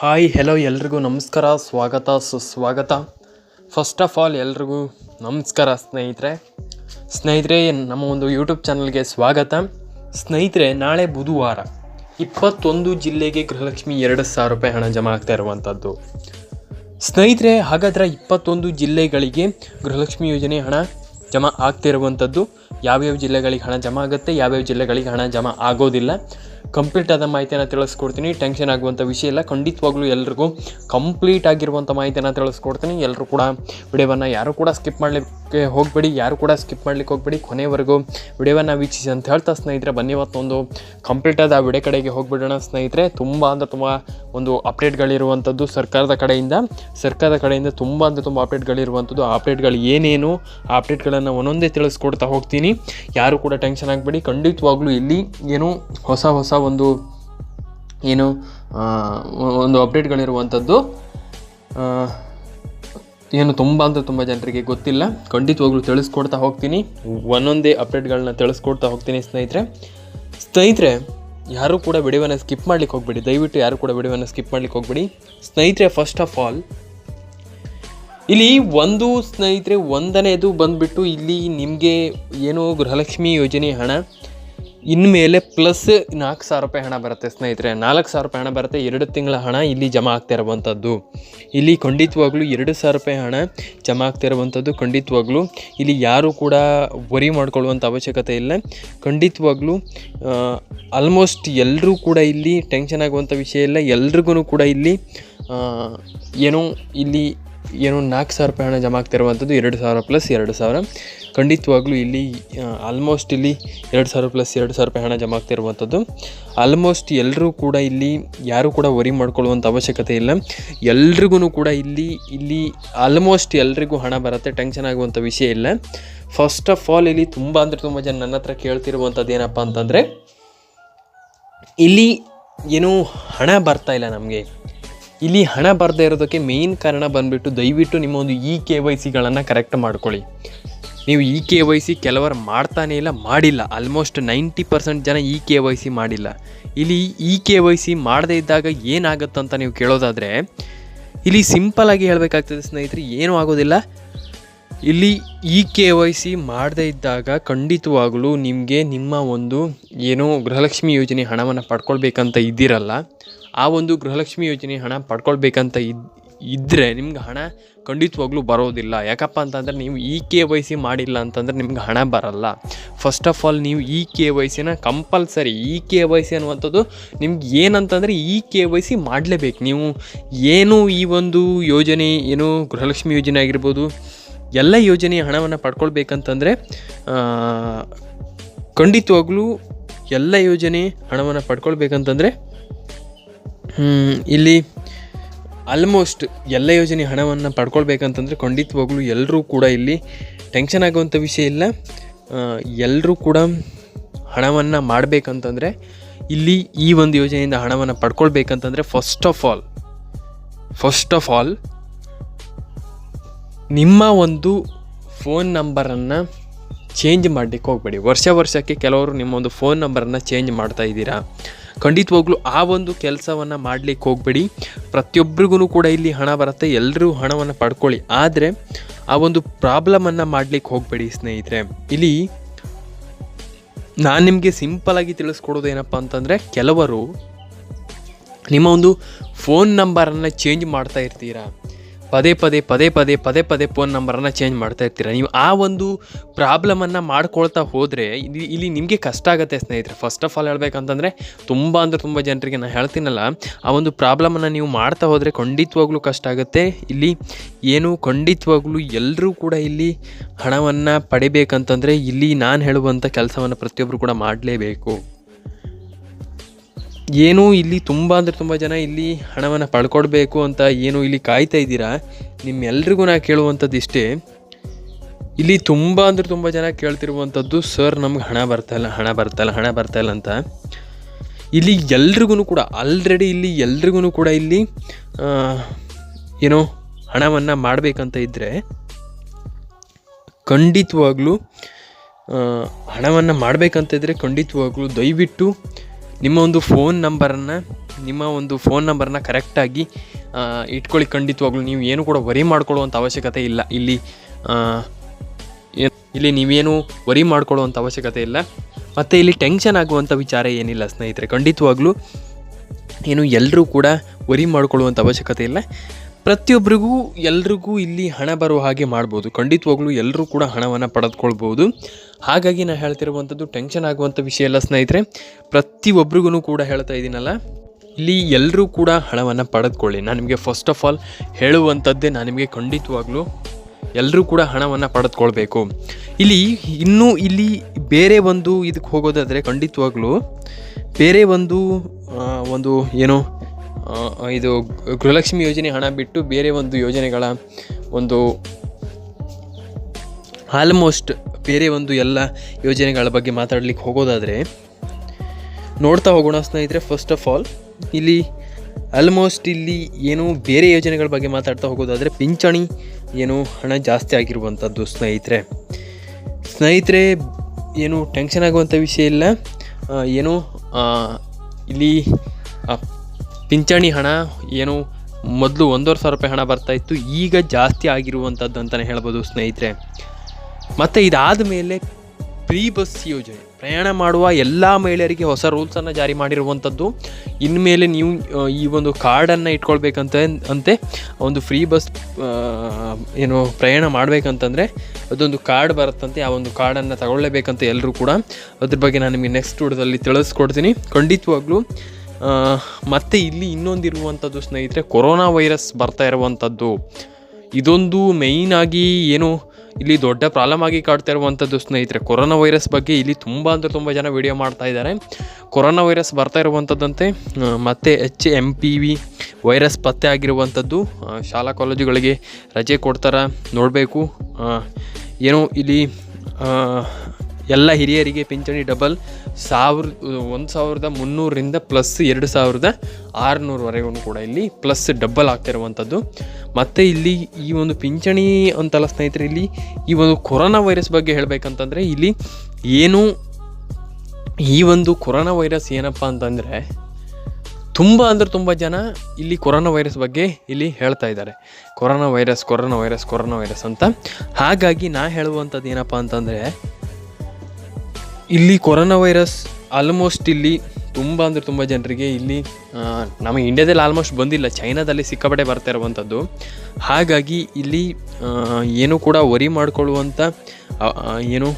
Hi hello ಎಲ್ರಿಗೂ ನಮಸ್ಕಾರ, ಸ್ವಾಗತ, ಸುಸ್ವಾಗತ. ಫಸ್ಟ್ ಆಫ್ ಆಲ್ ಎಲ್ರಿಗೂ ನಮಸ್ಕಾರ ಸ್ನೇಹಿತರೆ. ಸ್ನೇಹಿತರೆ, ನಮ್ಮ ಒಂದು ಯೂಟ್ಯೂಬ್ ಚಾನಲ್ಗೆ ಸ್ವಾಗತ. ಸ್ನೇಹಿತರೆ, ನಾಳೆ ಬುಧವಾರ ಇಪ್ಪತ್ತೊಂದು ಜಿಲ್ಲೆಗೆ ಗೃಹಲಕ್ಷ್ಮಿ ಎರಡು ಸಾವಿರ ರೂಪಾಯಿ ಹಣ ಜಮಾ ಆಗ್ತಾ ಇರುವಂಥದ್ದು. ಸ್ನೇಹಿತರೆ, ಹಾಗಾದ್ರೆ ಇಪ್ಪತ್ತೊಂದು ಜಿಲ್ಲೆಗಳಿಗೆ ಗೃಹಲಕ್ಷ್ಮಿ ಯೋಜನೆ ಹಣ ಜಮಾ ಆಗ್ತಿರುವಂಥದ್ದು ಯಾವ್ಯಾವ ಜಿಲ್ಲೆಗಳಿಗೆ ಹಣ ಜಮಾ ಆಗುತ್ತೆ, ಯಾವ್ಯಾವ ಜಿಲ್ಲೆಗಳಿಗೆ ಹಣ ಜಮಾ ಆಗೋದಿಲ್ಲ. ಕಂಪ್ಲೀಟ್ ಆದ ಮಾಹಿತಿಯನ್ನು ತಿಳಿಸ್ಕೊಡ್ತೀನಿ. ಟೆನ್ಷನ್ ಆಗುವಂಥ ವಿಷಯ ಇಲ್ಲ. ಖಂಡಿತವಾಗ್ಲೂ ಎಲ್ರಿಗೂ ಕಂಪ್ಲೀಟ್ ಆಗಿರುವಂಥ ಮಾಹಿತಿಯನ್ನು ತಿಳಿಸ್ಕೊಡ್ತೀನಿ. ಎಲ್ಲರೂ ಕೂಡ ವಿಡಿಯೋವನ್ನು ಯಾರು ಕೂಡ ಸ್ಕಿಪ್ ಮಾಡಲಿಕ್ಕೆ ಹೋಗಬೇಡಿ ಯಾರು ಕೂಡ ಸ್ಕಿಪ್ ಮಾಡ್ಲಿಕ್ಕೆ ಹೋಗಬೇಡಿ. ಕೊನೆವರೆಗೂ ವಿಡಿಯೋವನ್ನು ವೀಕ್ಷಿಸಿ ಅಂತ ಹೇಳ್ತಾ ಸ್ನೇಹಿತರೆ ಬನ್ನಿ ಇವತ್ತೊಂದು ಕಂಪ್ಲೀಟ್ ಆದ ವಿಡಿಯೋ ಕಡೆಗೆ ಹೋಗ್ಬಿಡೋಣ ಸ್ನೇಹಿತರೆ. ತುಂಬ ಅಂದರೆ ತುಂಬ ಒಂದು ಅಪ್ಡೇಟ್ಗಳಿರುವಂಥದ್ದು ಸರ್ಕಾರದ ಕಡೆಯಿಂದ. ಸರ್ಕಾರದ ಕಡೆಯಿಂದ ತುಂಬ ಅಂದರೆ ತುಂಬ ಅಪ್ಡೇಟ್ಗಳಿರುವಂಥದ್ದು ಆ ಅಪ್ಡೇಟ್ಗಳು ಏನೇನು ಆ ಅಪ್ಡೇಟ್ಗಳನ್ನು ಒಂದೊಂದೇ ತಿಳಿಸ್ಕೊಡ್ತಾ ಹೋಗ್ತೀನಿ. ಯಾರು ಕೂಡ ಟೆನ್ಷನ್ ಆಗಬೇಡಿ ಖಂಡಿತವಾಗ್ಲೂ ಇಲ್ಲಿ ಏನು ಹೊಸ ಹೊಸ ಒಂದು ಏನು ಆ, ಒಂದು ಅಪ್ಡೇಟ್ಗಳಿರುವಂಥದ್ದು ಆ, ಏನು ತುಂಬ ಅಂದರೆ ತುಂಬ ಜನರಿಗೆ ಗೊತ್ತಿಲ್ಲ. ಖಂಡಿತವಾಗ್ಲೂ ತಿಳಿಸ್ಕೊಡ್ತಾ ಹೋಗ್ತೀನಿ. ಒಂದೊಂದೇ ಅಪ್ಡೇಟ್ಗಳನ್ನ ತಿಳಿಸ್ಕೊಡ್ತಾ ಹೋಗ್ತೀನಿ ಸ್ನೇಹಿತರೆ. ಸ್ನೇಹಿತರೆ, ಯಾರೂ ಕೂಡ ವಿಡಿಯೋವನ್ನು ಸ್ಕಿಪ್ ಮಾಡ್ಲಿಕ್ಕೆ ಹೋಗ್ಬೇಡಿ. ದಯವಿಟ್ಟು ಯಾರು ಕೂಡ ವಿಡಿಯೋವನ್ನು ಸ್ಕಿಪ್ ಮಾಡ್ಲಿಕ್ಕೆ ಹೋಗ್ಬೇಡಿ. ಸ್ನೇಹಿತರೆ ಫಸ್ಟ್ ಆಫ್ ಆಲ್ ಇಲ್ಲಿ ಒಂದು ಸ್ನೇಹಿತರೆ ಒಂದನೇದು ಬಂದ್ಬಿಟ್ಟು ಇಲ್ಲಿ ನಿಮಗೆ ಏನು ಗೃಹಲಕ್ಷ್ಮಿ ಯೋಜನೆ ಹಣ ಇನ್ಮೇಲೆ ಪ್ಲಸ್ ನಾಲ್ಕು ಸಾವಿರ ರೂಪಾಯಿ ಹಣ ಬರುತ್ತೆ ಸ್ನೇಹಿತರೆ. ನಾಲ್ಕು ಸಾವಿರ ರೂಪಾಯಿ ಹಣ ಬರುತ್ತೆ, ಎರಡು ತಿಂಗಳ ಹಣ ಇಲ್ಲಿ ಜಮಾ ಆಗ್ತಾ ಇರುವಂಥದ್ದು. ಇಲ್ಲಿ ಖಂಡಿತವಾಗ್ಲೂ ಎರಡು ಸಾವಿರ ರೂಪಾಯಿ ಹಣ ಜಮಾ ಆಗ್ತಾ ಇರುವಂಥದ್ದು ಖಂಡಿತವಾಗ್ಲೂ. ಇಲ್ಲಿ ಯಾರೂ ಕೂಡ ವರಿ ಮಾಡ್ಕೊಳ್ಳುವಂಥ ಅವಶ್ಯಕತೆ ಇಲ್ಲ. ಖಂಡಿತವಾಗ್ಲೂ ಆಲ್ಮೋಸ್ಟ್ ಎಲ್ಲರೂ ಕೂಡ ಇಲ್ಲಿ ಟೆನ್ಷನ್ ಆಗುವಂಥ ವಿಷಯ ಇಲ್ಲ. ಎಲ್ರಿಗೂ ಕೂಡ ಇಲ್ಲಿ ಏನೋ ಇಲ್ಲಿ ಏನೋ ನಾಲ್ಕು ಸಾವಿರ ರೂಪಾಯಿ ಹಣ ಜಮಾ ಆಗ್ತಿರುವಂಥದ್ದು ಎರಡು ಸಾವಿರ ಪ್ಲಸ್ ಎರಡು ಸಾವಿರ. ಖಂಡಿತವಾಗ್ಲೂ ಇಲ್ಲಿ ಆಲ್ಮೋಸ್ಟ್ ಇಲ್ಲಿ ಎರಡು ಸಾವಿರ ಪ್ಲಸ್ ಎರಡು ಸಾವಿರ ರೂಪಾಯಿ ಹಣ ಜಮಾ ಆಗ್ತಿರುವಂಥದ್ದು. ಆಲ್ಮೋಸ್ಟ್ ಎಲ್ಲರೂ ಕೂಡ ಇಲ್ಲಿ, ಯಾರೂ ಕೂಡ ವರಿ ಮಾಡ್ಕೊಳ್ಳುವಂಥ ಅವಶ್ಯಕತೆ ಇಲ್ಲ. ಎಲ್ರಿಗೂ ಕೂಡ ಇಲ್ಲಿ ಇಲ್ಲಿ ಆಲ್ಮೋಸ್ಟ್ ಎಲ್ರಿಗೂ ಹಣ ಬರುತ್ತೆ ಟೆನ್ಷನ್ ಆಗುವಂಥ ವಿಷಯ ಇಲ್ಲ. ಫಸ್ಟ್ ಆಫ್ ಆಲ್ ಇಲ್ಲಿ ತುಂಬ ಅಂದರೆ ತುಂಬ ಜನ ನನ್ನ ಹತ್ರ ಕೇಳ್ತಿರುವಂಥದ್ದು ಏನಪ್ಪ ಅಂತಂದರೆ, ಇಲ್ಲಿ ಏನೂ ಹಣ ಬರ್ತಾ ಇಲ್ಲ ನಮಗೆ. ಇಲ್ಲಿ ಹಣ ಬರದೇ ಇರೋದಕ್ಕೆ ಮೇಯ್ನ್ ಕಾರಣ ಬಂದುಬಿಟ್ಟು ದಯವಿಟ್ಟು ನಿಮ್ಮ ಒಂದು ಇ ಕೆ ವೈ ಸಿಗಳನ್ನು ಕರೆಕ್ಟ್ ಮಾಡ್ಕೊಳ್ಳಿ. ನೀವು ಇ ಕೆ ವೈ ಸಿ ಕೆಲವರು ಮಾಡ್ತಾನೇ ಇಲ್ಲ, ಮಾಡಿಲ್ಲ. ಆಲ್ಮೋಸ್ಟ್ ನೈಂಟಿ ಪರ್ಸೆಂಟ್ ಜನ ಇ ಕೆ ವೈ ಸಿ ಮಾಡಿಲ್ಲ. ಇಲ್ಲಿ ಇ ಕೆ ವೈ ಸಿ ಮಾಡದೇ ಇದ್ದಾಗ ಏನಾಗುತ್ತಂತ ನೀವು ಕೇಳೋದಾದರೆ, ಇಲ್ಲಿ ಸಿಂಪಲ್ ಆಗಿ ಹೇಳಬೇಕಾಗ್ತದೆ ಸ್ನೇಹಿತರೆ, ಏನೂ ಆಗೋದಿಲ್ಲ. ಇಲ್ಲಿ ಇ ಕೆ ವೈ ಸಿ ಮಾಡದೇ ಇದ್ದಾಗ ಖಂಡಿತವಾಗಲೂ ನಿಮಗೆ ನಿಮ್ಮ ಒಂದು ಏನೋ ಗೃಹಲಕ್ಷ್ಮಿ ಯೋಜನೆ ಹಣವನ್ನು ಪಡ್ಕೊಳ್ಬೇಕಂತ ಇದ್ದೀರಲ್ಲ ಆ ಒಂದು ಗೃಹಲಕ್ಷ್ಮಿ ಯೋಜನೆ ಹಣ ಪಡ್ಕೊಳ್ಬೇಕಂತ ಇದ್ ಇದ್ದರೆ ನಿಮ್ಗೆ ಹಣ ಖಂಡಿತವಾಗ್ಲೂ ಬರೋದಿಲ್ಲ. ಯಾಕಪ್ಪ ಅಂತಂದರೆ ನೀವು ಇ ಕೆ ವೈ ಸಿ ಮಾಡಿಲ್ಲ ಅಂತಂದರೆ ನಿಮ್ಗೆ ಹಣ ಬರಲ್ಲ. ಫಸ್ಟ್ ಆಫ್ ಆಲ್ ನೀವು ಇ ಕೆ ವೈ ಸಿನ compulsory E K Y C ಅನ್ನುವಂಥದ್ದು ನಿಮ್ಗೆ ಏನಂತಂದರೆ ಇ ಕೆ ವೈ ಸಿ ಮಾಡಲೇಬೇಕು. ನೀವು ಏನು ಈ ಒಂದು ಯೋಜನೆ, ಏನು ಗೃಹಲಕ್ಷ್ಮಿ ಯೋಜನೆ ಆಗಿರ್ಬೋದು, ಎಲ್ಲ ಯೋಜನೆ ಹಣವನ್ನು ಪಡ್ಕೊಳ್ಬೇಕಂತಂದರೆ ಖಂಡಿತವಾಗ್ಲೂ ಎಲ್ಲ ಯೋಜನೆ ಹಣವನ್ನು ಪಡ್ಕೊಳ್ಬೇಕಂತಂದರೆ ಇಲ್ಲಿ ಆಲ್ಮೋಸ್ಟ್ ಎಲ್ಲ ಯೋಜನೆ ಹಣವನ್ನು ಪಡ್ಕೊಳ್ಬೇಕಂತಂದರೆ ಖಂಡಿತವಾಗ್ಲೂ ಎಲ್ಲರೂ ಕೂಡ ಇಲ್ಲಿ ಟೆನ್ಷನ್ ಆಗುವಂಥ ವಿಷಯ ಇಲ್ಲ. ಎಲ್ಲರೂ ಕೂಡ ಹಣವನ್ನು ಮಾಡಬೇಕಂತಂದರೆ ಇಲ್ಲಿ ಈ ಒಂದು ಯೋಜನೆಯಿಂದ ಹಣವನ್ನು ಪಡ್ಕೊಳ್ಬೇಕಂತಂದರೆ first of all first of all ನಿಮ್ಮ ಒಂದು ಫೋನ್ ನಂಬರನ್ನು ಚೇಂಜ್ ಮಾಡಲಿಕ್ಕೆ ಹೋಗಬೇಡಿ. ವರ್ಷ ವರ್ಷಕ್ಕೆ ಕೆಲವರು ನಿಮ್ಮ ಒಂದು ಫೋನ್ ನಂಬರನ್ನು ಚೇಂಜ್ ಮಾಡ್ತಾ ಇದ್ದೀರಾ? ಖಂಡಿತವಾಗ್ಲೂ ಆ ಒಂದು ಕೆಲಸವನ್ನು ಮಾಡಲಿಕ್ಕೆ ಹೋಗಬೇಡಿ. ಪ್ರತಿಯೊಬ್ಬರಿಗೂ ಕೂಡ ಇಲ್ಲಿ ಹಣ ಬರುತ್ತೆ. ಎಲ್ಲರೂ ಹಣವನ್ನು ಪಡ್ಕೊಳ್ಳಿ. ಆದರೆ ಆ ಒಂದು ಪ್ರಾಬ್ಲಮನ್ನು ಮಾಡಲಿಕ್ಕೆ ಹೋಗಬೇಡಿ ಸ್ನೇಹಿತರೆ. ಇಲ್ಲಿ ನಾನು ನಿಮಗೆ ಸಿಂಪಲಾಗಿ ತಿಳಿಸ್ಕೊಡೋದು ಏನಪ್ಪ ಅಂತಂದರೆ, ಕೆಲವರು ನಿಮ್ಮ ಒಂದು ಫೋನ್ ನಂಬರನ್ನು ಚೇಂಜ್ ಮಾಡ್ತಾ ಇರ್ತೀರಾ? ಪದೇ ಪದೇ ಪದೇ ಪದೇ ಪದೇ ಪದೇ ಫೋನ್ ನಂಬರನ್ನು ಚೇಂಜ್ ಮಾಡ್ತಾ ಇರ್ತೀರ? ನೀವು ಆ ಒಂದು ಪ್ರಾಬ್ಲಮನ್ನು ಮಾಡ್ಕೊಳ್ತಾ ಹೋದರೆ ಇಲ್ಲಿ ಇಲ್ಲಿ ನಿಮಗೆ ಕಷ್ಟ ಆಗುತ್ತೆ ಸ್ನೇಹಿತರೆ. ಫಸ್ಟ್ ಆಫ್ ಆಲ್ ಹೇಳ್ಬೇಕಂತಂದರೆ ತುಂಬ ಅಂದರೆ ತುಂಬ ಜನರಿಗೆ ನಾನು ಹೇಳ್ತೀನಲ್ಲ, ಆ ಒಂದು ಪ್ರಾಬ್ಲಮನ್ನು ನೀವು ಮಾಡ್ತಾ ಹೋದರೆ ಖಂಡಿತವಾಗ್ಲೂ ಕಷ್ಟ ಆಗುತ್ತೆ. ಇಲ್ಲಿ ಏನು ಖಂಡಿತವಾಗ್ಲೂ ಎಲ್ಲರೂ ಕೂಡ ಇಲ್ಲಿ ಹಣವನ್ನು ಪಡಿಬೇಕಂತಂದರೆ ಇಲ್ಲಿ ನಾನು ಹೇಳುವಂಥ ಕೆಲಸವನ್ನು ಪ್ರತಿಯೊಬ್ಬರು ಕೂಡ ಮಾಡಲೇಬೇಕು. ಏನು ಇಲ್ಲಿ ತುಂಬ ಅಂದರೆ ತುಂಬ ಜನ ಇಲ್ಲಿ ಹಣವನ್ನು ಪಡ್ಕೊಡ್ಬೇಕು ಅಂತ ಏನು ಇಲ್ಲಿ ಕಾಯ್ತಾ ಇದ್ದೀರಾ? ನಿಮ್ಮೆಲ್ರಿಗೂ ನಾ ಕೇಳುವಂಥದ್ದು ಇಷ್ಟೇ. ಇಲ್ಲಿ ತುಂಬ ಅಂದರೆ ತುಂಬ ಜನ ಕೇಳ್ತಿರುವಂಥದ್ದು, ಸರ್, ನಮ್ಗೆ ಹಣ ಬರ್ತಾಯಿಲ್ಲ ಹಣ ಬರ್ತಾಯಿಲ್ಲ ಹಣ ಬರ್ತಾಯಿಲ್ಲ ಅಂತ. ಇಲ್ಲಿ ಎಲ್ರಿಗೂ ಕೂಡ ಆಲ್ರೆಡಿ ಇಲ್ಲಿ ಎಲ್ರಿಗೂ ಕೂಡ ಇಲ್ಲಿ ಏನೋ ಹಣವನ್ನು ಮಾಡಬೇಕಂತ ಇದ್ದರೆ ಖಂಡಿತವಾಗ್ಲೂ ಹಣವನ್ನು ಮಾಡಬೇಕಂತ ಇದ್ದರೆ ಖಂಡಿತವಾಗ್ಲೂ ದಯವಿಟ್ಟು ನಿಮ್ಮ ಒಂದು ಫೋನ್ ನಂಬರನ್ನು ನಿಮ್ಮ ಒಂದು ಫೋನ್ ನಂಬರನ್ನ ಕರೆಕ್ಟಾಗಿ ಇಟ್ಕೊಳ್ಳಿ. ಖಂಡಿತವಾಗ್ಲೂ ನೀವು ಏನು ಕೂಡ ವರಿ ಮಾಡ್ಕೊಳ್ಳುವಂಥ ಅವಶ್ಯಕತೆ ಇಲ್ಲ. ಇಲ್ಲಿ ಇಲ್ಲಿ ನೀವೇನು ವರಿ ಮಾಡ್ಕೊಳ್ಳುವಂಥ ಅವಶ್ಯಕತೆ ಇಲ್ಲ. ಮತ್ತು ಇಲ್ಲಿ ಟೆನ್ಷನ್ ಆಗುವಂಥ ವಿಚಾರ ಏನಿಲ್ಲ ಸ್ನೇಹಿತರೆ. ಖಂಡಿತವಾಗ್ಲೂ ಏನು ಎಲ್ಲರೂ ಕೂಡ ವರಿ ಮಾಡ್ಕೊಳ್ಳುವಂಥ ಅವಶ್ಯಕತೆ ಇಲ್ಲ. ಪ್ರತಿಯೊಬ್ಬರಿಗೂ, ಎಲ್ರಿಗೂ ಇಲ್ಲಿ ಹಣ ಬರುವ ಹಾಗೆ ಮಾಡ್ಬೋದು. ಖಂಡಿತವಾಗ್ಲೂ ಎಲ್ಲರೂ ಕೂಡ ಹಣವನ್ನು ಪಡೆದುಕೊಳ್ಬೋದು. ಹಾಗಾಗಿ ನಾನು ಹೇಳ್ತಿರುವಂಥದ್ದು ಟೆನ್ಷನ್ ಆಗುವಂಥ ವಿಷಯ ಎಲ್ಲ ಸ್ನೇಹಿತರೆ. ಪ್ರತಿಯೊಬ್ಬರಿಗೂ ಕೂಡ ಹೇಳ್ತಾ ಇದ್ದೀನಲ್ಲ ಇಲ್ಲಿ ಎಲ್ಲರೂ ಕೂಡ ಹಣವನ್ನು ಪಡೆದುಕೊಳ್ಳಿ. ನಾನು ನಿಮಗೆ ಫಸ್ಟ್ ಆಫ್ ಆಲ್ ಹೇಳುವಂಥದ್ದೇ ನಾನು ನಿಮಗೆ ಖಂಡಿತವಾಗ್ಲೂ ಎಲ್ಲರೂ ಕೂಡ ಹಣವನ್ನು ಪಡೆದುಕೊಳ್ಬೇಕು. ಇಲ್ಲಿ ಇನ್ನೂ ಇಲ್ಲಿ ಬೇರೆ ಒಂದು ಇದಕ್ಕೆ ಹೋಗೋದಾದರೆ ಖಂಡಿತವಾಗ್ಲೂ ಬೇರೆ ಒಂದು ಒಂದು ಏನು ಇದು ಗೃಹಲಕ್ಷ್ಮಿ ಯೋಜನೆ ಹಣ ಬಿಟ್ಟು ಬೇರೆ ಒಂದು ಯೋಜನೆಗಳ ಒಂದು ಆಲ್ಮೋಸ್ಟ್ ಬೇರೆ ಒಂದು ಎಲ್ಲ ಯೋಜನೆಗಳ ಬಗ್ಗೆ ಮಾತಾಡ್ಲಿಕ್ಕೆ ಹೋಗೋದಾದರೆ ನೋಡ್ತಾ ಹೋಗೋಣ ಸ್ನೇಹಿತರೆ ಫಸ್ಟ್ ಆಫ್ ಆಲ್ ಇಲ್ಲಿ ಆಲ್ಮೋಸ್ಟ್ ಇಲ್ಲಿ ಏನು ಬೇರೆ ಯೋಜನೆಗಳ ಬಗ್ಗೆ ಮಾತಾಡ್ತಾ ಹೋಗೋದಾದರೆ ಪಿಂಚಣಿ ಏನು ಹಣ ಜಾಸ್ತಿ ಆಗಿರುವಂಥದ್ದು ಸ್ನೇಹಿತರೆ. ಸ್ನೇಹಿತರೆ, ಏನು ಟೆನ್ಷನ್ ಆಗುವಂಥ ವಿಷಯ ಇಲ್ಲ. ಏನು ಇಲ್ಲಿ ಪಿಂಚಣಿ ಹಣ ಏನು ಮೊದಲು ಒಂದೂವರೆ ಸಾವಿರ ರೂಪಾಯಿ ಹಣ ಬರ್ತಾ ಇತ್ತು, ಈಗ ಜಾಸ್ತಿ ಆಗಿರುವಂಥದ್ದು ಅಂತಲೇ ಹೇಳ್ಬೋದು ಸ್ನೇಹಿತರೆ. ಮತ್ತು ಇದಾದ ಮೇಲೆ ಪ್ರೀ ಬಸ್ ಯೋಜನೆ. ಪ್ರಯಾಣ ಮಾಡುವ ಎಲ್ಲ ಮಹಿಳೆಯರಿಗೆ ಹೊಸ ರೂಲ್ಸನ್ನು ಜಾರಿ ಮಾಡಿರುವಂಥದ್ದು ಇನ್ಮೇಲೆ ನೀವು ಈ ಒಂದು ಕಾರ್ಡನ್ನು ಇಟ್ಕೊಳ್ಬೇಕಂತ, ಅಂತೆ, ಒಂದು ಫ್ರೀ ಬಸ್ ಏನು ಪ್ರಯಾಣ ಮಾಡಬೇಕಂತಂದರೆ ಅದೊಂದು ಕಾರ್ಡ್ ಬರುತ್ತಂತೆ, ಆ ಒಂದು ಕಾರ್ಡನ್ನು ತಗೊಳ್ಳೇಬೇಕಂತ ಎಲ್ಲರೂ ಕೂಡ. ಅದ್ರ ಬಗ್ಗೆ ನಾನು ನಿಮಗೆ ನೆಕ್ಸ್ಟ್ ವಿಡಿಯೋದಲ್ಲಿ ತಿಳಿಸ್ಕೊಡ್ತೀನಿ. ಖಂಡಿತವಾಗ್ಲೂ ಮತ್ತೆ ಇಲ್ಲಿ ಇನ್ನೊಂದಿರುವಂಥದ್ದು ಸ್ನೇಹಿತರೆ, ಕೊರೋನಾ ವೈರಸ್ ಬರ್ತಾ ಇರುವಂಥದ್ದು. ಇದೊಂದು ಮೇಯ್ನ್ ಆಗಿ ಏನು ಇಲ್ಲಿ ದೊಡ್ಡ ಪ್ರಾಬ್ಲಮ್ ಆಗಿ ಕಾಡ್ತಾ ಇರುವಂಥದ್ದು ಸ್ನೇಹಿತರೆ. ಕೊರೋನಾ ವೈರಸ್ ಬಗ್ಗೆ ಇಲ್ಲಿ ತುಂಬ ಅಂದರೆ ತುಂಬ ಜನ ವಿಡಿಯೋ ಮಾಡ್ತಾ ಇದ್ದಾರೆ. ಕೊರೋನಾ ವೈರಸ್ ಬರ್ತಾ ಇರುವಂಥದ್ದಂತೆ ಮತ್ತು H M P V virus ಪತ್ತೆ ಆಗಿರುವಂಥದ್ದು. ಶಾಲಾ ಕಾಲೇಜುಗಳಿಗೆ ರಜೆ ಕೊಡ್ತಾರ ನೋಡಬೇಕು. ಏನು ಇಲ್ಲಿ ಎಲ್ಲ ಹಿರಿಯರಿಗೆ ಪಿಂಚಣಿ ಡಬಲ್ ಸಾವಿರ, ಒಂದು ಸಾವಿರದ ಮುನ್ನೂರರಿಂದ ಪ್ಲಸ್ ಎರಡು ಸಾವಿರದ ಆರುನೂರವರೆಗೂ ಕೂಡ ಇಲ್ಲಿ ಪ್ಲಸ್ ಡಬಲ್ ಆಗ್ತಿರುವಂಥದ್ದು ಮತ್ತು ಇಲ್ಲಿ ಈ ಒಂದು ಪಿಂಚಣಿ ಅಂತಲ್ಲ ಸ್ನೇಹಿತರೆ, ಇಲ್ಲಿ ಈ ಒಂದು ಕೊರೋನಾ ವೈರಸ್ ಬಗ್ಗೆ ಹೇಳಬೇಕಂತಂದರೆ ಇಲ್ಲಿ ಏನು ಈ ಒಂದು ಕೊರೋನಾ ವೈರಸ್ ಏನಪ್ಪ ಅಂತಂದರೆ ತುಂಬ ಅಂದರೆ ತುಂಬ ಜನ ಇಲ್ಲಿ ಕೊರೋನಾ ವೈರಸ್ ಬಗ್ಗೆ ಇಲ್ಲಿ ಹೇಳ್ತಾ ಇದ್ದಾರೆ. Corona virus corona virus corona virus ಅಂತ. ಹಾಗಾಗಿ ನಾ ಹೇಳುವಂಥದ್ದು ಏನಪ್ಪ ಅಂತಂದರೆ ಇಲ್ಲಿ ಕೊರೋನಾ ವೈರಸ್ ಆಲ್ಮೋಸ್ಟ್ ಇಲ್ಲಿ ತುಂಬ ಅಂದರೆ ತುಂಬ ಜನರಿಗೆ ಇಲ್ಲಿ ನಮ್ಮ ಇಂಡಿಯಾದಲ್ಲಿ ಆಲ್ಮೋಸ್ಟ್ ಬಂದಿಲ್ಲ. ಚೈನಾದಲ್ಲಿ ಸಿಕ್ಕಾಪಟ್ಟೆ ಬರ್ತಾ ಇರುವಂಥದ್ದು. ಹಾಗಾಗಿ ಇಲ್ಲಿ ಏನು ಕೂಡ ವರಿ ಮಾಡಿಕೊಳ್ಳುವಂಥ ಏನು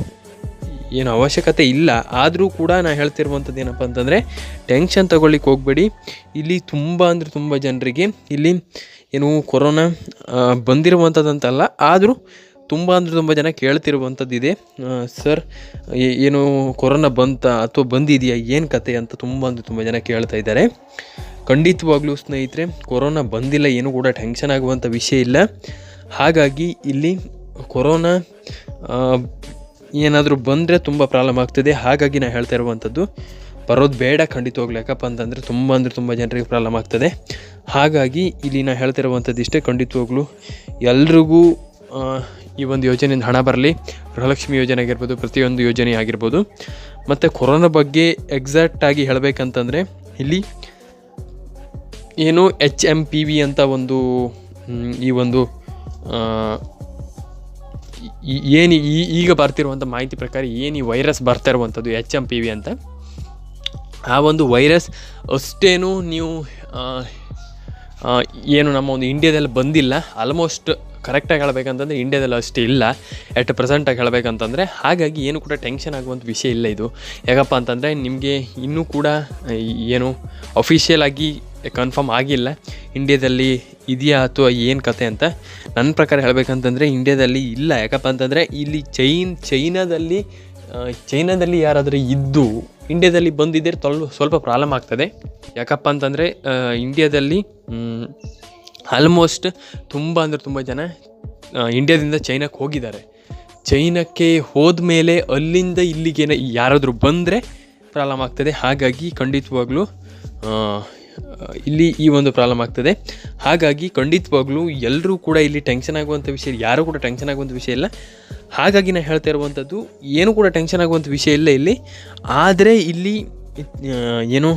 ಏನು ಅವಶ್ಯಕತೆ ಇಲ್ಲ. ಆದರೂ ಕೂಡ ನಾನು ಹೇಳ್ತಿರುವಂಥದ್ದು ಏನಪ್ಪ ಅಂತಂದರೆ ಟೆನ್ಷನ್ ತಗೊಳ್ಳಿಕ್ಕೆ ಹೋಗಬೇಡಿ. ಇಲ್ಲಿ ತುಂಬ ಅಂದರೆ ತುಂಬ ಜನರಿಗೆ ಇಲ್ಲಿ ಏನು ಕೊರೋನಾ ಬಂದಿರುವಂಥದ್ದಂತಲ್ಲ. ಆದರೂ ತುಂಬ ಅಂದರೆ ತುಂಬ ಜನ ಕೇಳ್ತಿರುವಂಥದ್ದು ಇದೆ. ಸರ್ ಏನು ಕೊರೋನಾ ಬಂತ ಅಥವಾ ಬಂದಿದೆಯಾ, ಏನು ಕತೆ ಅಂತ ತುಂಬ ಅಂದರೆ ತುಂಬ ಜನ ಕೇಳ್ತಾ ಇದ್ದಾರೆ. ಖಂಡಿತವಾಗ್ಲೂ ಸ್ನೇಹಿತರೆ, ಕೊರೋನಾ ಬಂದಿಲ್ಲ, ಏನು ಕೂಡ ಟೆನ್ಷನ್ ಆಗುವಂಥ ವಿಷಯ ಇಲ್ಲ. ಹಾಗಾಗಿ ಇಲ್ಲಿ ಕೊರೋನಾ ಏನಾದರೂ ಬಂದರೆ ತುಂಬ ಪ್ರಾಬ್ಲಮ್ ಆಗ್ತದೆ. ಹಾಗಾಗಿ ನಾನು ಹೇಳ್ತಾ ಇರುವಂಥದ್ದು, ಬರೋದು ಬೇಡ ಖಂಡಿತವಾಗ್ಲಿ. ಯಾಕಪ್ಪ ಅಂತಂದರೆ ತುಂಬ ಅಂದರೆ ತುಂಬ ಜನರಿಗೆ ಪ್ರಾಬ್ಲಮ್ ಆಗ್ತದೆ. ಹಾಗಾಗಿ ಇಲ್ಲಿ ನಾನು ಹೇಳ್ತಿರುವಂಥದ್ದು ಇಷ್ಟೇ ಖಂಡಿತವಾಗ್ಲೂ. ಎಲ್ರಿಗೂ ಈ ಒಂದು ಯೋಜನೆಯಿಂದ ಹಣ ಬರಲಿ. ಗೃಹಲಕ್ಷ್ಮಿ ಯೋಜನೆ ಆಗಿರ್ಬೋದು, ಪ್ರತಿಯೊಂದು ಯೋಜನೆ ಆಗಿರ್ಬೋದು. ಮತ್ತು ಕೊರೋನಾ ಬಗ್ಗೆ ಎಕ್ಸಾಕ್ಟಾಗಿ ಹೇಳಬೇಕಂತಂದರೆ, ಇಲ್ಲಿ ಏನು ಎಚ್ ಎಂ ಪಿ ವಿ ಅಂತ ಒಂದು ಈ ಒಂದು ಏನು, ಈ, ಈಗ ಬರ್ತಿರುವಂಥ ಮಾಹಿತಿ ಪ್ರಕಾರ ಏನು ಈ ವೈರಸ್ ಬರ್ತಾ ಇರುವಂಥದ್ದು ಎಚ್ ಎಂ ಪಿ ವಿ ಅಂತ. ಆ ಒಂದು ವೈರಸ್ ಅಷ್ಟೇನು ನೀವು ಏನು ನಮ್ಮ ಒಂದು ಇಂಡಿಯಾದಲ್ಲಿ ಬಂದಿಲ್ಲ. ಆಲ್ಮೋಸ್ಟ್ ಕರೆಕ್ಟಾಗಿ ಹೇಳಬೇಕಂತಂದರೆ ಇಂಡಿಯಾದಲ್ಲಿ ಅಷ್ಟು ಇಲ್ಲ. ಎಟ್ ಪ್ರೆಸೆಂಟಾಗಿ ಹೇಳಬೇಕಂತಂದರೆ ಹಾಗಾಗಿ ಏನು ಕೂಡ ಟೆನ್ಷನ್ ಆಗುವಂಥ ವಿಷಯ ಇಲ್ಲ ಇದು. ಯಾಕಪ್ಪ ಅಂತಂದರೆ ನಿಮಗೆ ಇನ್ನೂ ಕೂಡ ಏನು ಅಫಿಷಿಯಲ್ ಆಗಿ ಕನ್ಫರ್ಮ್ ಆಗಿಲ್ಲ. ಇಂಡಿಯಾದಲ್ಲಿ ಇದೆಯಾ ಅಥವಾ ಏನು ಕತೆ ಅಂತ ನನ್ನ ಪ್ರಕಾರ ಹೇಳಬೇಕಂತಂದರೆ ಇಂಡಿಯಾದಲ್ಲಿ ಇಲ್ಲ. ಯಾಕಪ್ಪ ಅಂತಂದರೆ ಇಲ್ಲಿ ಚೈನ್ ಚೈನಾದಲ್ಲಿ ಚೈನಾದಲ್ಲಿ ಯಾರಾದರೂ ಇದ್ದು ಇಂಡಿಯಾದಲ್ಲಿ ಬಂದಿದ್ದರೆ ತೊಲ್ ಸ್ವಲ್ಪ ಪ್ರಾಬ್ಲಮ್ ಆಗ್ತದೆ. ಯಾಕಪ್ಪ ಅಂತಂದರೆ ಇಂಡಿಯಾದಲ್ಲಿ ಆಲ್ಮೋಸ್ಟ್ ತುಂಬ ಅಂದರೆ ತುಂಬ ಜನ ಇಂಡಿಯಾದಿಂದ ಚೈನಾಕ್ಕೆ ಹೋಗಿದ್ದಾರೆ. ಚೈನಾಕ್ಕೆ ಹೋದ್ಮೇಲೆ ಅಲ್ಲಿಂದ ಇಲ್ಲಿಗೇನ ಯಾರಾದರೂ ಬಂದರೆ ಪ್ರಾಬ್ಲಮ್ ಆಗ್ತದೆ. ಹಾಗಾಗಿ ಖಂಡಿತವಾಗ್ಲೂ ಇಲ್ಲಿ ಈ ಒಂದು ಪ್ರಾಬ್ಲಮ್ ಆಗ್ತದೆ. ಹಾಗಾಗಿ ಖಂಡಿತವಾಗ್ಲೂ ಎಲ್ಲರೂ ಕೂಡ ಇಲ್ಲಿ ಟೆನ್ಷನ್ ಆಗುವಂಥ ವಿಷಯ ಯಾರೂ ಕೂಡ ಟೆನ್ಷನ್ ಆಗುವಂಥ ವಿಷಯ ಇಲ್ಲ. ಹಾಗಾಗಿ ನಾನು ಹೇಳ್ತಾ ಇರುವಂಥದ್ದು ಏನು ಕೂಡ ಟೆನ್ಷನ್ ಆಗುವಂಥ ವಿಷಯ ಇಲ್ಲ ಇಲ್ಲಿ. ಆದರೆ ಇಲ್ಲಿ ಏನು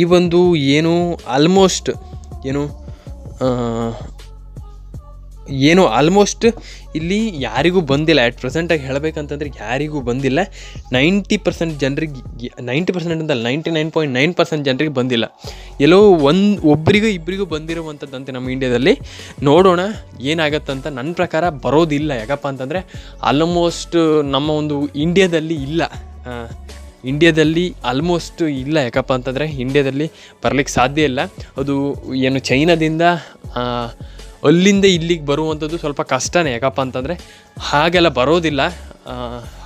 ಈ ಒಂದು ಏನು ಆಲ್ಮೋಸ್ಟ್ ಏನು ಏನು ಆಲ್ಮೋಸ್ಟ್ ಇಲ್ಲಿ ಯಾರಿಗೂ ಬಂದಿಲ್ಲ. ಅಟ್ ಪ್ರೆಸೆಂಟಾಗಿ ಹೇಳಬೇಕಂತಂದ್ರೆ ಯಾರಿಗೂ ಬಂದಿಲ್ಲ. ನೈಂಟಿ ಪರ್ಸೆಂಟ್ ಜನರಿಗೆ ನೈಂಟಿ ಪರ್ಸೆಂಟ್ ಅಂತಲ್ಲ ninety nine point nine percent ಜನರಿಗೆ ಬಂದಿಲ್ಲ. ಎಲ್ಲೋ ಒಂದು ಒಬ್ಬರಿಗೂ ಇಬ್ಬರಿಗೂ ಬಂದಿರುವಂಥದ್ದಂತೆ ನಮ್ಮ ಇಂಡ್ಯಾದಲ್ಲಿ ನೋಡೋಣ ಏನಾಗತ್ತಂತ ನನ್ನ ಪ್ರಕಾರ ಬರೋದಿಲ್ಲ. ಯಾಕಪ್ಪ ಅಂತಂದರೆ ಆಲ್ಮೋಸ್ಟ್ ನಮ್ಮ ಒಂದು ಇಂಡ್ಯಾದಲ್ಲಿ ಇಲ್ಲ. ಇಂಡ್ಯಾದಲ್ಲಿ ಆಲ್ಮೋಸ್ಟ್ ಇಲ್ಲ. ಯಾಕಪ್ಪ ಅಂತಂದರೆ ಇಂಡಿಯಾದಲ್ಲಿ ಬರಲಿಕ್ಕೆ ಸಾಧ್ಯ ಇಲ್ಲ. ಅದು ಏನು ಚೈನಾದಿಂದ ಅಲ್ಲಿಂದ ಇಲ್ಲಿಗೆ ಬರುವಂಥದ್ದು ಸ್ವಲ್ಪ ಕಷ್ಟನೇ. ಯಾಕಪ್ಪ ಅಂತಂದರೆ ಹಾಗೆಲ್ಲ ಬರೋದಿಲ್ಲ.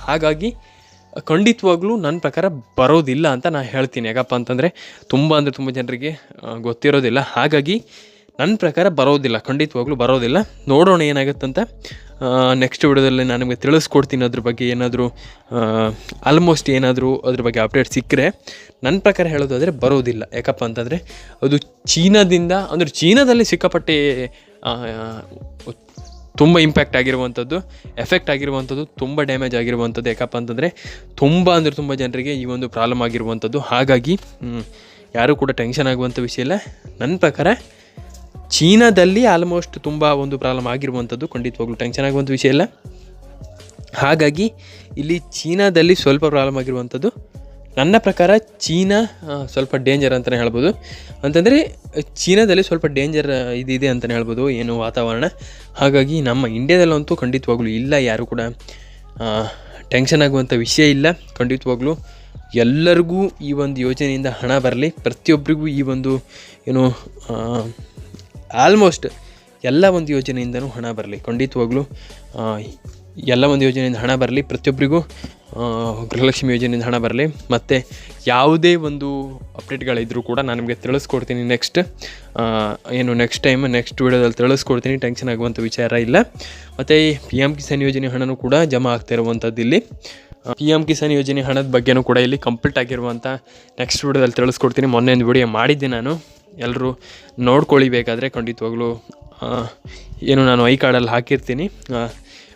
ಹಾಗಾಗಿ ಖಂಡಿತವಾಗ್ಲೂ ನನ್ನ ಪ್ರಕಾರ ಬರೋದಿಲ್ಲ ಅಂತ ನಾನು ಹೇಳ್ತೀನಿ. ಯಾಕಪ್ಪ ಅಂತಂದರೆ ತುಂಬ ಅಂದರೆ ತುಂಬ ಜನರಿಗೆ ಗೊತ್ತಿರೋದಿಲ್ಲ. ಹಾಗಾಗಿ ನನ್ನ ಪ್ರಕಾರ ಬರೋದಿಲ್ಲ, ಖಂಡಿತವಾಗ್ಲೂ ಬರೋದಿಲ್ಲ. ನೋಡೋಣ ಏನಾಗುತ್ತಂತ. ನೆಕ್ಸ್ಟ್ ವಿಡಿಯೋದಲ್ಲಿ ನಾನು ನಿಮಗೆ ತಿಳಿಸ್ಕೊಡ್ತೀನಿ ಅದ್ರ ಬಗ್ಗೆ ಏನಾದರೂ ಆಲ್ಮೋಸ್ಟ್ ಏನಾದರೂ ಅದ್ರ ಬಗ್ಗೆ ಅಪ್ಡೇಟ್ ಸಿಕ್ಕರೆ. ನನ್ನ ಪ್ರಕಾರ ಹೇಳೋದಾದರೆ ಬರೋದಿಲ್ಲ. ಯಾಕಪ್ಪ ಅಂತಂದರೆ, ಅದು ಚೀನಾದಿಂದ, ಅಂದರೆ ಚೀನಾದಲ್ಲಿ ಸಿಕ್ಕಾಪಟ್ಟೆ ತುಂಬ ಇಂಪ್ಯಾಕ್ಟ್ ಆಗಿರುವಂಥದ್ದು ಎಫೆಕ್ಟ್ ಆಗಿರುವಂಥದ್ದು ತುಂಬ ಡ್ಯಾಮೇಜ್ ಆಗಿರುವಂಥದ್ದು ಯಾಕಪ್ಪ ಅಂತಂದರೆ, ತುಂಬ ಅಂದರೆ ತುಂಬ ಜನರಿಗೆ ಈ ಒಂದು ಪ್ರಾಬ್ಲಮ್ ಆಗಿರುವಂಥದ್ದು ಹಾಗಾಗಿ ಯಾರೂ ಕೂಡ ಟೆನ್ಷನ್ ಆಗುವಂಥ ವಿಷಯ ಇಲ್ಲ. ನನ್ನ ಪ್ರಕಾರ ಚೀನಾದಲ್ಲಿ ಆಲ್ಮೋಸ್ಟ್ ತುಂಬ ಒಂದು ಪ್ರಾಬ್ಲಮ್ ಆಗಿರುವಂಥದ್ದು ಖಂಡಿತವಾಗ್ಲೂ ಟೆನ್ಷನ್ ಆಗುವಂಥ ವಿಷಯ ಇಲ್ಲ ಹಾಗಾಗಿ ಇಲ್ಲಿ ಚೀನಾದಲ್ಲಿ ಸ್ವಲ್ಪ ಪ್ರಾಬ್ಲಮ್ ಆಗಿರುವಂಥದ್ದು ನನ್ನ ಪ್ರಕಾರ ಚೀನಾ ಸ್ವಲ್ಪ ಡೇಂಜರ್ ಅಂತಲೇ ಹೇಳ್ಬೋದು. ಅಂತಂದರೆ ಚೀನಾದಲ್ಲಿ ಸ್ವಲ್ಪ ಡೇಂಜರ್ ಇದಿದೆ ಅಂತಲೇ ಹೇಳ್ಬೋದು. ಏನು ವಾತಾವರಣ. ಹಾಗಾಗಿ ನಮ್ಮ ಇಂಡ್ಯಾದಲ್ಲಂತೂ ಖಂಡಿತವಾಗ್ಲೂ ಇಲ್ಲ ಯಾರು ಕೂಡ ಟೆನ್ಷನ್ ಆಗುವಂಥ ವಿಷಯ ಇಲ್ಲ. ಖಂಡಿತವಾಗ್ಲೂ ಎಲ್ಲರಿಗೂ ಈ ಒಂದು ಯೋಜನೆಯಿಂದ ಹಣ ಬರಲಿ. ಪ್ರತಿಯೊಬ್ಬರಿಗೂ ಈ ಒಂದು, ಏನು ಆಲ್ಮೋಸ್ಟ್ ಎಲ್ಲ ಒಂದು ಯೋಜನೆಯಿಂದನೂ ಹಣ ಬರಲಿ. ಖಂಡಿತವಾಗ್ಲೂ ಎಲ್ಲ ಒಂದು ಯೋಜನೆಯಿಂದ ಹಣ ಬರಲಿ. ಪ್ರತಿಯೊಬ್ಬರಿಗೂ ಗೃಹಲಕ್ಷ್ಮಿ ಯೋಜನೆಯಿಂದ ಹಣ ಬರಲಿ. ಮತ್ತು ಯಾವುದೇ ಒಂದು ಅಪ್ಡೇಟ್ಗಳಿದ್ರೂ ಕೂಡ ನಾನು ನಿಮಗೆ ತಿಳಿಸ್ಕೊಡ್ತೀನಿ ನೆಕ್ಸ್ಟ್ ಏನು ನೆಕ್ಸ್ಟ್ ಟೈಮ್ ನೆಕ್ಸ್ಟ್ ವೀಡಿಯೋದಲ್ಲಿ ತಿಳಿಸ್ಕೊಡ್ತೀನಿ. ಟೆನ್ಷನ್ ಆಗುವಂಥ ವಿಚಾರ ಇಲ್ಲ. ಮತ್ತು ಪಿ ಎಂ ಕಿಸಾನ್ ಯೋಜನೆ ಹಣನೂ ಕೂಡ ಜಮಾ ಆಗ್ತಾ ಇರುವಂಥದ್ದು ಇಲ್ಲಿ. ಪಿ ಎಂ ಕಿಸಾನ್ ಯೋಜನೆ ಹಣದ ಬಗ್ಗೆನೂ ಕೂಡ ಇಲ್ಲಿ ಕಂಪ್ಲೀಟ್ ಆಗಿರುವಂಥ ನೆಕ್ಸ್ಟ್ ವೀಡಿಯೋದಲ್ಲಿ ತಿಳಿಸ್ಕೊಡ್ತೀನಿ. ಮೊನ್ನೆ ಒಂದು ವಿಡಿಯೋ ಮಾಡಿದ್ದೆ ನಾನು. ಎಲ್ಲರೂ ನೋಡ್ಕೊಳ್ಳಿ ಬೇಕಾದರೆ ಖಂಡಿತವಾಗ್ಲೂ ಏನು ನಾನು ಐ ಕಾರ್ಡಲ್ಲಿ ಹಾಕಿರ್ತೀನಿ.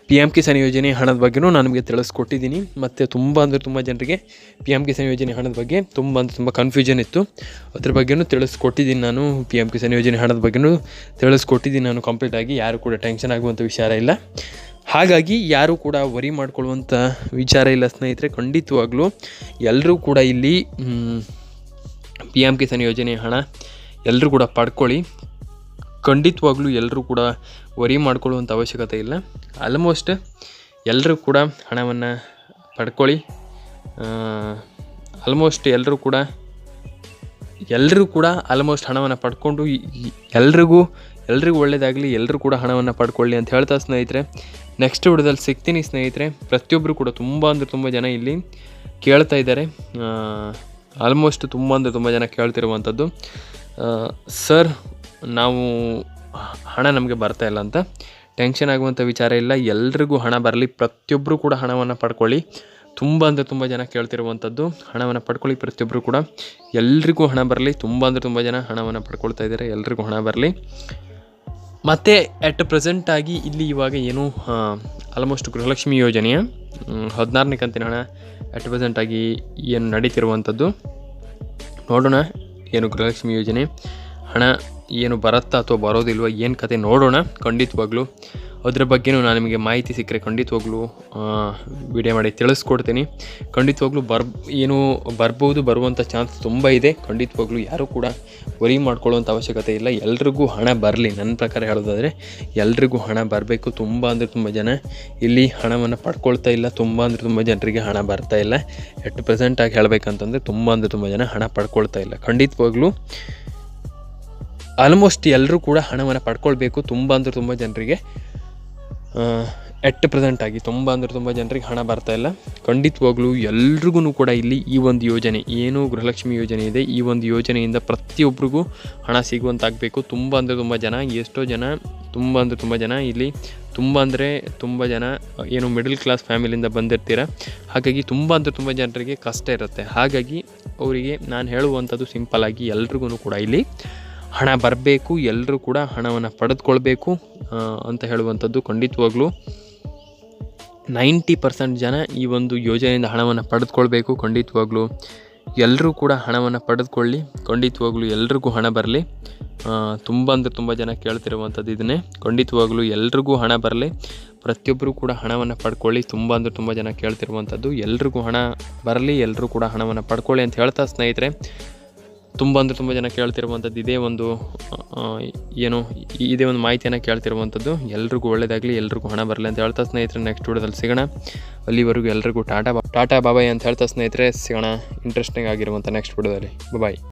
ಪಿ ಎಂ ಕಿಸಾನ್ ಯೋಜನೆ ಹಣದ ಬಗ್ಗೆನೂ ನಾನು ನಿಮಗೆ ತಿಳಿಸ್ಕೊಟ್ಟಿದ್ದೀನಿ. ಮತ್ತು ತುಂಬ ಅಂದರೆ ತುಂಬ ಜನರಿಗೆ ಪಿ ಎಂ ಕಿಸಾನ್ ಯೋಜನೆ ಹಣದ ಬಗ್ಗೆ ತುಂಬ ಅಂದರೆ ತುಂಬ ಕನ್ಫ್ಯೂಷನ್ ಇತ್ತು. ಅದ್ರ ಬಗ್ಗೆನೂ ತಿಳಿಸ್ಕೊಟ್ಟಿದ್ದೀನಿ ನಾನು. ಪಿ ಎಂ ಕಿಸಾನ್ ಯೋಜನೆ ಹಣದ ಬಗ್ಗೆನೂ ತಿಳಿಸ್ಕೊಟ್ಟಿದ್ದೀನಿ ನಾನು ಕಂಪ್ಲೀಟಾಗಿ ಯಾರು ಕೂಡ ಟೆನ್ಷನ್ ಆಗುವಂಥ ವಿಚಾರ ಇಲ್ಲ. ಹಾಗಾಗಿ ಯಾರೂ ಕೂಡ ವರಿ ಮಾಡ್ಕೊಳ್ಳುವಂಥ ವಿಚಾರ ಇಲ್ಲ ಸ್ನೇಹಿತರೆ. ಖಂಡಿತವಾಗ್ಲೂ ಎಲ್ಲರೂ ಕೂಡ ಇಲ್ಲಿ ಪಿ ಎಂ ಕಿಸಾನ್ ಯೋಜನೆ ಹಣ ಎಲ್ಲರೂ ಕೂಡ ಪಡ್ಕೊಳ್ಳಿ. ಖಂಡಿತವಾಗ್ಲೂ ಎಲ್ಲರೂ ಕೂಡ ವರಿ ಮಾಡ್ಕೊಳ್ಳುವಂಥ ಅವಶ್ಯಕತೆ ಇಲ್ಲ. ಆಲ್ಮೋಸ್ಟ್ ಎಲ್ಲರೂ ಕೂಡ ಹಣವನ್ನು ಪಡ್ಕೊಳ್ಳಿ. ಆಲ್ಮೋಸ್ಟ್ ಎಲ್ಲರೂ ಕೂಡ ಎಲ್ಲರೂ ಕೂಡ ಆಲ್ಮೋಸ್ಟ್ ಹಣವನ್ನು ಪಡ್ಕೊಂಡು ಎಲ್ರಿಗೂ ಎಲ್ರಿಗೂ ಒಳ್ಳೆಯದಾಗಲಿ ಎಲ್ಲರೂ ಕೂಡ ಹಣವನ್ನು ಪಡ್ಕೊಳ್ಳಿ ಅಂತ ಹೇಳ್ತಾ ಸ್ನೇಹಿತರೆ. ನೆಕ್ಸ್ಟ್ ವಿಡಿಯೋದಲ್ಲಿ ಸಿಗ್ತೀನಿ ಸ್ನೇಹಿತರೆ. ಪ್ರತಿಯೊಬ್ಬರು ಕೂಡ ತುಂಬ ಅಂದರೆ ತುಂಬ ಜನ ಇಲ್ಲಿ ಕೇಳ್ತಾ ಇದ್ದಾರೆ. ಆಲ್ಮೋಸ್ಟ್ ತುಂಬ ಅಂದರೆ ತುಂಬ ಜನ ಕೇಳ್ತಿರುವಂಥದ್ದು ಸರ್, ನಾವು ಹಣ ನಮಗೆ ಬರ್ತಾ ಇಲ್ಲ ಅಂತ. ಟೆನ್ಷನ್ ಆಗುವಂಥ ವಿಚಾರ ಇಲ್ಲ. ಎಲ್ರಿಗೂ ಹಣ ಬರಲಿ. ಪ್ರತಿಯೊಬ್ಬರು ಕೂಡ ಹಣವನ್ನು ಪಡ್ಕೊಳ್ಳಿ. ತುಂಬ ಅಂದರೆ ತುಂಬ ಜನ ಕೇಳ್ತಿರುವಂಥದ್ದು ಹಣವನ್ನು ಪಡ್ಕೊಳ್ಳಿ ಪ್ರತಿಯೊಬ್ಬರು ಕೂಡ. ಎಲ್ರಿಗೂ ಹಣ ಬರಲಿ. ತುಂಬ ಅಂದರೆ ತುಂಬ ಜನ ಹಣವನ್ನು ಪಡ್ಕೊಳ್ತಾ ಇದ್ದಾರೆ. ಎಲ್ರಿಗೂ ಹಣ ಬರಲಿ. ಮತ್ತು ಎಟ್ ಪ್ರೆಸೆಂಟ್ ಆಗಿ ಇಲ್ಲಿ ಇವಾಗ ಏನು ಆಲ್ಮೋಸ್ಟ್ ಗೃಹಲಕ್ಷ್ಮಿ ಯೋಜನೆಯ ಹದಿನಾರನೇ ಕಂತಿನ ಹಣ ಎಟ್ ಪ್ರೆಸೆಂಟ್ ಆಗಿ ಏನು ನಡೀತಿರುವಂಥದ್ದು ನೋಡೋಣ. ಏನು ಗೃಹಲಕ್ಷ್ಮಿ ಯೋಜನೆ? ಹಣ ಏನು ಬರುತ್ತಾ ಅಥವಾ ಬರೋದಿಲ್ವ, ಏನು ಕತೆ ನೋಡೋಣ, ಖಂಡಿತವಾಗ್ಲೂ. ಅದ್ರ ಬಗ್ಗೆನೂ ನಾನು ನಿಮಗೆ ಮಾಹಿತಿ ಸಿಕ್ಕರೆ ಖಂಡಿತವಾಗ್ಲೂ ವಿಡಿಯೋ ಮಾಡಿ ತಿಳಿಸ್ಕೊಡ್ತೀನಿ. ಖಂಡಿತವಾಗ್ಲೂ ಬರ್, ಏನು ಬರ್ಬೋದು ಬರುವಂಥ ಚಾನ್ಸ್ ತುಂಬ ಇದೆ. ಖಂಡಿತವಾಗ್ಲೂ ಯಾರೂ ಕೂಡ ವರಿ ಮಾಡ್ಕೊಳ್ಳುವಂಥ ಅವಶ್ಯಕತೆ ಇಲ್ಲ. ಎಲ್ರಿಗೂ ಹಣ ಬರಲಿ ನನ್ನ ಪ್ರಕಾರ ಹೇಳೋದಾದರೆ. ಎಲ್ರಿಗೂ ಹಣ ಬರಬೇಕು, ತುಂಬ ಅಂದರೆ ತುಂಬ ಜನ. ಇಲ್ಲಿ ಹಣವನ್ನು ಪಡ್ಕೊಳ್ತಾ ಇಲ್ಲ, ತುಂಬ ಅಂದರೆ ತುಂಬ ಜನರಿಗೆ ಹಣ ಬರ್ತಾ ಇಲ್ಲ. ಎಟ್ ಪ್ರೆಸೆಂಟಾಗಿ ಹೇಳಬೇಕಂತಂದರೆ, ತುಂಬ ಅಂದರೆ ತುಂಬ ಜನ ಹಣ ಪಡ್ಕೊಳ್ತಾ ಇಲ್ಲ. ಖಂಡಿತವಾಗ್ಲೂ ಆಲ್ಮೋಸ್ಟ್ ಎಲ್ಲರೂ ಕೂಡ ಹಣವನ್ನು ಪಡ್ಕೊಳ್ಬೇಕು. ತುಂಬ ಅಂದರೆ ತುಂಬ ಜನರಿಗೆ ಎಟ್ ಪ್ರೆಸೆಂಟ್ ಆಗಿ ತುಂಬ ಅಂದರೆ ತುಂಬ ಜನರಿಗೆ ಹಣ ಬರ್ತಾ ಇಲ್ಲ. ಖಂಡಿತವಾಗ್ಲೂ ಎಲ್ರಿಗೂ ಕೂಡ ಇಲ್ಲಿ ಈ ಒಂದು ಯೋಜನೆ, ಏನು ಗೃಹಲಕ್ಷ್ಮಿ ಯೋಜನೆ ಇದೆ. ಈ ಒಂದು ಯೋಜನೆಯಿಂದ ಪ್ರತಿಯೊಬ್ಬರಿಗೂ ಹಣ ಸಿಗುವಂತಾಗಬೇಕು. ತುಂಬ ಅಂದರೆ ತುಂಬ ಜನ, ಎಷ್ಟೋ ಜನ, ತುಂಬ ಅಂದರೆ ತುಂಬ ಜನ ಇಲ್ಲಿ, ತುಂಬ ಅಂದರೆ ತುಂಬ ಜನ, ಏನು ಮಿಡಲ್ ಕ್ಲಾಸ್ ಫ್ಯಾಮಿಲಿಯಿಂದ ಬಂದಿರ್ತೀರ. ಹಾಗಾಗಿ ತುಂಬ ಅಂದರೆ ತುಂಬ ಜನರಿಗೆ ಕಷ್ಟ ಇರುತ್ತೆ. ಹಾಗಾಗಿ ಅವರಿಗೆ ನಾನು ಹೇಳುವಂಥದ್ದು ಆಗಿ ಎಲ್ರಿಗೂ ಕೂಡ ಇಲ್ಲಿ ಹಣ ಬರಬೇಕು ಎಲ್ಲರೂ ಕೂಡ ಹಣವನ್ನು ಪಡೆದುಕೊಳ್ಬೇಕು ಅಂತ ಹೇಳುವಂಥದ್ದು ಖಂಡಿತವಾಗ್ಲೂ. ನೈಂಟಿ ಪರ್ಸೆಂಟ್ ಜನ ಈ ಒಂದು ಯೋಜನೆಯಿಂದ ಹಣವನ್ನು ಪಡೆದುಕೊಳ್ಬೇಕು, ಖಂಡಿತವಾಗ್ಲೂ. ಎಲ್ಲರೂ ಕೂಡ ಹಣವನ್ನು ಪಡೆದುಕೊಳ್ಳಿ, ಖಂಡಿತವಾಗ್ಲೂ ಎಲ್ರಿಗೂ ಹಣ ಬರಲಿ. ತುಂಬ ಅಂದರೆ ತುಂಬ ಜನ ಕೇಳ್ತಿರುವಂಥದ್ದು ಇದನ್ನೇ. ಖಂಡಿತವಾಗ್ಲೂ ಎಲ್ರಿಗೂ ಹಣ ಬರಲಿ. ಪ್ರತಿಯೊಬ್ಬರು ಕೂಡ ಹಣವನ್ನು ಪಡ್ಕೊಳ್ಳಿ, ತುಂಬ ಅಂದರೆ ತುಂಬ ಜನ ಕೇಳ್ತಿರುವಂಥದ್ದು. ಎಲ್ರಿಗೂ ಹಣ ಬರಲಿ ಎಲ್ಲರೂ ಕೂಡ ಹಣವನ್ನು ಪಡ್ಕೊಳ್ಳಿ ಅಂತ ಹೇಳ್ತಾ ಸ್ನೇಹಿತರೆ. ತುಂಬ ಅಂದರೆ ತುಂಬ ಜನ ಕೇಳ್ತಿರುವಂಥದ್ದು ಇದೇ ಒಂದು ಏನು ಇದೇ ಒಂದು ಮಾಹಿತಿಯನ್ನು ಕೇಳ್ತಿರುವಂಥದ್ದು ಎಲ್ರಿಗೂ ಒಳ್ಳೆಯದಾಗಲಿ ಎಲ್ರಿಗೂ ಹಣ ಬರಲಿ ಅಂತ ಹೇಳ್ತಾ ಸ್ನೇಹಿತರೆ ನೆಕ್ಸ್ಟ್ ವಿಡಿಯೋದಲ್ಲಿ ಸಿಗೋಣ. ಅಲ್ಲಿವರೆಗೂ ಎಲ್ರಿಗೂ ಟಾಟಾ ಬಾ ಟಾಟಾ ಬಾಬಾಯ್ ಅಂತ ಹೇಳ್ತಾ ಸ್ನೇಹಿತರೆ, ಸಿಗೋಣ. ಇಂಟ್ರೆಸ್ಟಿಂಗ್ ಆಗಿರುವಂಥ ನೆಕ್ಸ್ಟ್ ವಿಡಿಯೋದಲ್ಲಿ. ಬಾಯ್